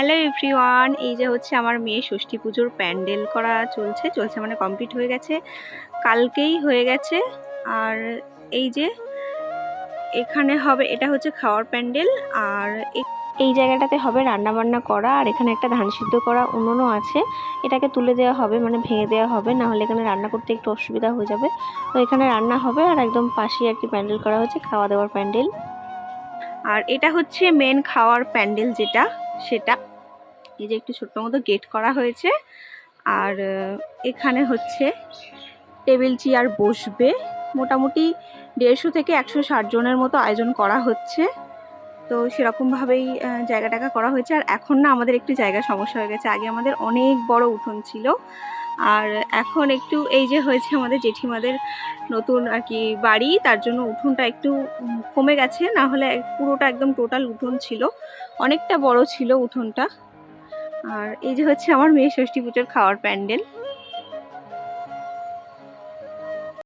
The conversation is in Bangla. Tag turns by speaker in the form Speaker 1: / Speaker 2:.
Speaker 1: হ্যালো এভরিওয়ান এই যে হচ্ছে আমার মেয়ে ষষ্ঠী পুজোর প্যান্ডেল করা চলছে চলছে মানে কমপ্লিট হয়ে গেছে। কালকেই হয়ে গেছে। আর এই যে এখানে হবে, এটা হচ্ছে খাওয়ার প্যান্ডেল। আর এই জায়গাটাতে হবে রান্না বান্না করা, আর এখানে একটা ধান সিদ্ধ করা উনুনও আছে। এটাকে তুলে দেওয়া হবে মানে ভেঙে দেওয়া হবে না হলে এখানে রান্না করতে একটু অসুবিধা হয়ে যাবে। তো এখানে রান্না হবে, আর একদম পাশেই কি প্যান্ডেল করা হচ্ছে, খাওয়া দাওয়ার প্যান্ডেল। আর এটা হচ্ছে মেন খাওয়ার প্যান্ডেল যেটা। সেটা। এই যে একটু ছোট্ট মতো গেট করা হয়েছে। আর এখানে হচ্ছে টেবিল চেয়ার বসবে। মোটামুটি দেড়শো থেকে একশো ষাট জনের মতো আয়োজন করা হচ্ছে। তো সেরকমভাবেই জায়গাটাকা করা হয়েছে। আর এখন না আমাদের একটি জায়গা সমস্যা হয়ে গেছে। আগে আমাদের অনেক বড় উঠোন ছিল। আর এখন একটু এই যে হয়েছে আমাদের জেঠিমাদের নতুন আর কি বাড়ি, তার জন্য উঠোনটা একটু কমে গেছে, না হলে পুরোটা একদম টোটাল উঠোন ছিল। অনেকটা বড় ছিল উঠোনটা। আর এই যে হচ্ছে আমার মেয়ে ষষ্ঠী পুজোর খাওয়ার প্যান্ডেল।